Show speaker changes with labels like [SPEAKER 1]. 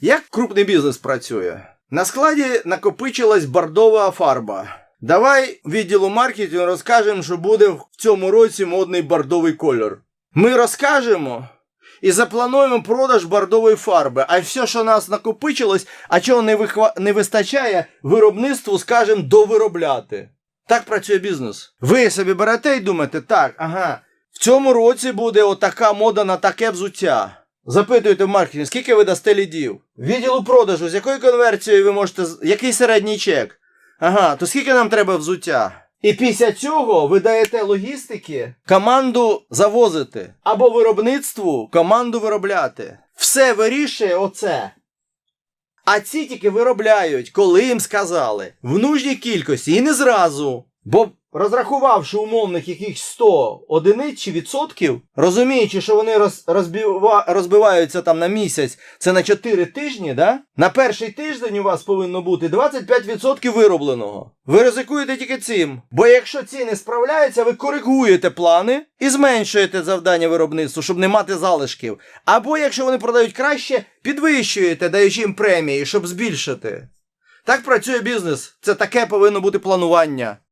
[SPEAKER 1] Як крупний бізнес працює? На складі накопичилась бордова фарба. Давай відділу маркетингу розкажемо, що буде в цьому році модний бордовий кольор. Ми розкажемо і заплануємо продаж бордової фарби. А все, що нас накопичилось, а чого не, вихва... не вистачає, виробництву скажемо довиробляти. Так працює бізнес. Ви собі берете і думаєте, так, ага, в цьому році буде отака мода на таке взуття. Запитуєте в маркетинг, скільки ви дасте лідів? Відділу продажу, з якою конверсією ви можете, який середній чек? Ага, то скільки нам треба взуття? І після цього ви даєте логістики команду завозити або виробництву команду виробляти. Все вирішує оце. А ці тільки виробляють, коли їм сказали, в нужній кількості і не зразу. Бо розрахувавши умовних якихось 100 одиниць чи відсотків, розуміючи, що вони роз, розбива, розбиваються там на місяць, це на 4 тижні, да? на перший тиждень у вас повинно бути 25% виробленого. Ви ризикуєте тільки цим. Бо якщо ці не справляються, ви коригуєте плани і зменшуєте завдання виробництву, щоб не мати залишків. Або якщо вони продають краще, підвищуєте, даючи їм премії, щоб збільшити. Так працює бізнес. Це таке повинно бути планування.